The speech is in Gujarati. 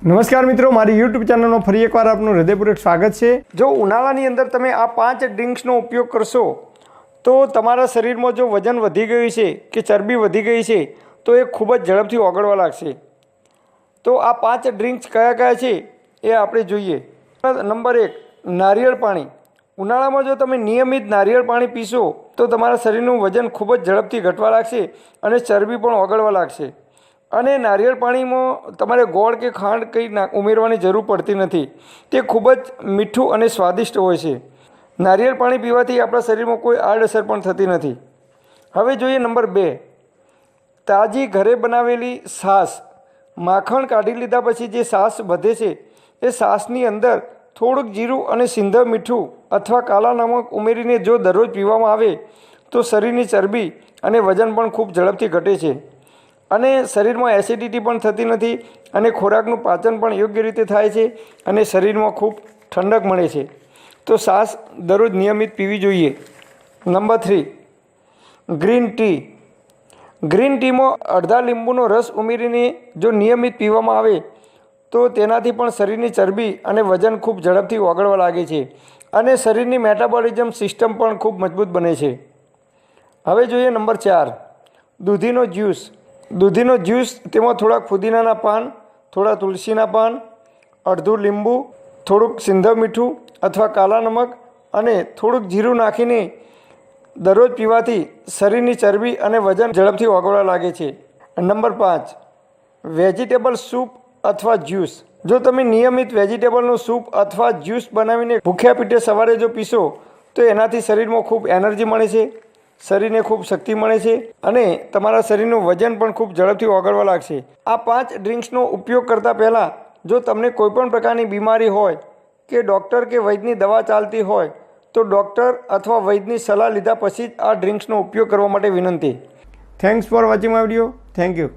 નમસ્કાર મિત્રો, મારી યુટ્યુબ ચેનલમાં ફરી એકવાર આપનું હૃદયપૂર્વક સ્વાગત છે. જો ઉનાળાની અંદર તમે આ પાંચ ડ્રિંક્સનો ઉપયોગ કરશો, તો તમારા શરીરમાં જો વજન વધી ગયું છે કે ચરબી વધી ગઈ છે, તો એ ખૂબ જ ઝડપથી ઓગળવા લાગશે. તો આ પાંચ ડ્રિંક્સ કયા કયા છે એ આપણે જોઈએ. નંબર એક, નારિયેળ પાણી. ઉનાળામાં જો તમે નિયમિત નારિયેળ પાણી પીશો, તો તમારા શરીરનું વજન ખૂબ જ ઝડપથી ઘટવા લાગશે અને ચરબી પણ ઓગળવા લાગશે. અને નારિયેળ પાણીમાં તમારે ગોળ કે ખાંડ કંઈ ઉમેરવાની જરૂર પડતી નથી. તે ખૂબ જ મીઠું અને સ્વાદિષ્ટ હોય છે. નારિયેળ પાણી પીવાથી આપણા શરીરમાં કોઈ આડઅસર પણ થતી નથી. હવે જોઈએ નંબર બે. તાજી ઘરે બનાવેલી સાસ. માખણ કાઢી લીધા પછી જે સાસ વધે છે, એ સાસની અંદર થોડુંક જીરું અને સિંધવ મીઠું અથવા કાલા નમક ઉમેરીને જો દરરોજ પીવામાં આવે, તો શરીરની ચરબી અને વજન પણ ખૂબ ઝડપથી ઘટે છે. અને શરીરમાં એસિડિટી પણ થતી નથી અને ખોરાકનું પાચન પણ યોગ્ય રીતે થાય છે અને શરીરમાં ખૂબ ઠંડક મળે છે. તો સાસ દરરોજ નિયમિત પીવી જોઈએ. Number three, green tea. Green ટીમાં અડધા લીંબુનો રસ ઉમેરીને જો નિયમિત પીવામાં આવે, તો તેનાથી પણ શરીરની ચરબી અને વજન ખૂબ ઝડપથી ઓગળવા લાગે છે અને શરીરની મેટાબોલિઝમ સિસ્ટમ પણ ખૂબ મજબૂત બને છે. હવે જોઈએ નંબર ચાર, દૂધીનો જ્યુસ દૂધીનો જ્યુસ, તેમાં થોડાક ફુદીનાના પાન, થોડા તુલસીના પાન, અડધું લીંબુ, થોડુંક સિંધવ મીઠું અથવા કાલા નમક અને થોડુંક જીરું નાખીને દરરોજ પીવાથી શરીરની ચરબી અને વજન ઝડપથી ઓગળવા લાગે છે. નંબર પાંચ, વેજીટેબલ સૂપ અથવા જ્યુસ. જો તમે નિયમિત વેજીટેબલનું સૂપ અથવા જ્યુસ બનાવીને ભૂખ્યા પીઠે સવારે જો પીશો, તો એનાથી શરીરમાં ખૂબ એનર્જી મળે છે. શરીરને ખૂબ શક્તિ મળે છે અને તમારા શરીરનું વજન પણ ખૂબ ઝડપથી ઓગળવા લાગશે. આ પાંચ ડ્રિંક્સનો ઉપયોગ કરતાં પહેલાં, જો તમને કોઈપણ પ્રકારની બીમારી હોય કે ડૉક્ટર કે વૈદ્યની દવા ચાલતી હોય, તો ડૉક્ટર અથવા વૈદ્યની સલાહ લીધા પછી જ આ ડ્રિંક્સનો ઉપયોગ કરવા માટે વિનંતી. Thanks for watching my video thank you